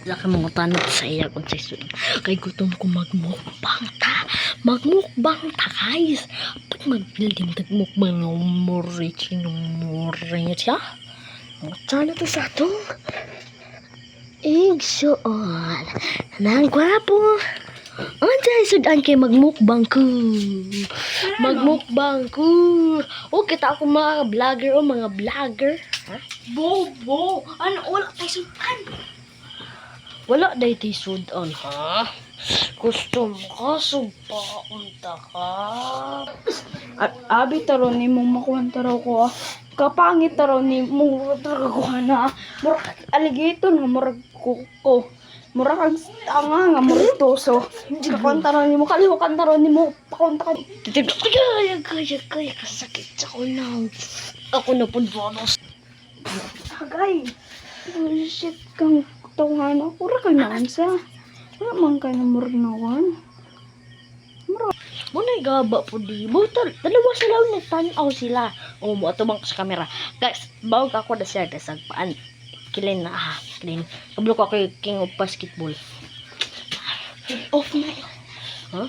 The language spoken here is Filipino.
Wala ka mga tanong sa iya kung sa isun. Kay gutom ko magmukbang ta. Magmukbang ta, guys. Pag magbilim mukbang ng morichi ng morichi, ha? Mutsa na to sa atong. Igsuon. Nang gwapo. Anjay, sudan kay magmukbang ko. Magmukbang ko. O, kita ako mga vlogger o mga vlogger. Bobo! Ano, wala tayo sultan. Wala day ti sudan, ha? Gusto mo ka, subaon ta ka. Abi taro ni mong makuhan taro ko ah. Kapangit taro ni mong taro ko na. Murag alligator nga murag kuko. Murag tanga nga murag toso. Kakuhan taro ni mo kalihukan taro ni mo pakunta ka. Titignan, kaya, kaya, kaya, kasakit sa ko na. Ako na po bonus. Agay. Shit kang tungan ako. Ura ka na sa. Wala man ka na murag nawan. Muna gaba po di. Butal, dalawa sila ulit tanaw sila. O mo ato bang sa kamera. Guys, bawag ako na siya sa paan. Kilin na ah, kilin. Kablo ko ako yung king of basketball. Off na. Ha?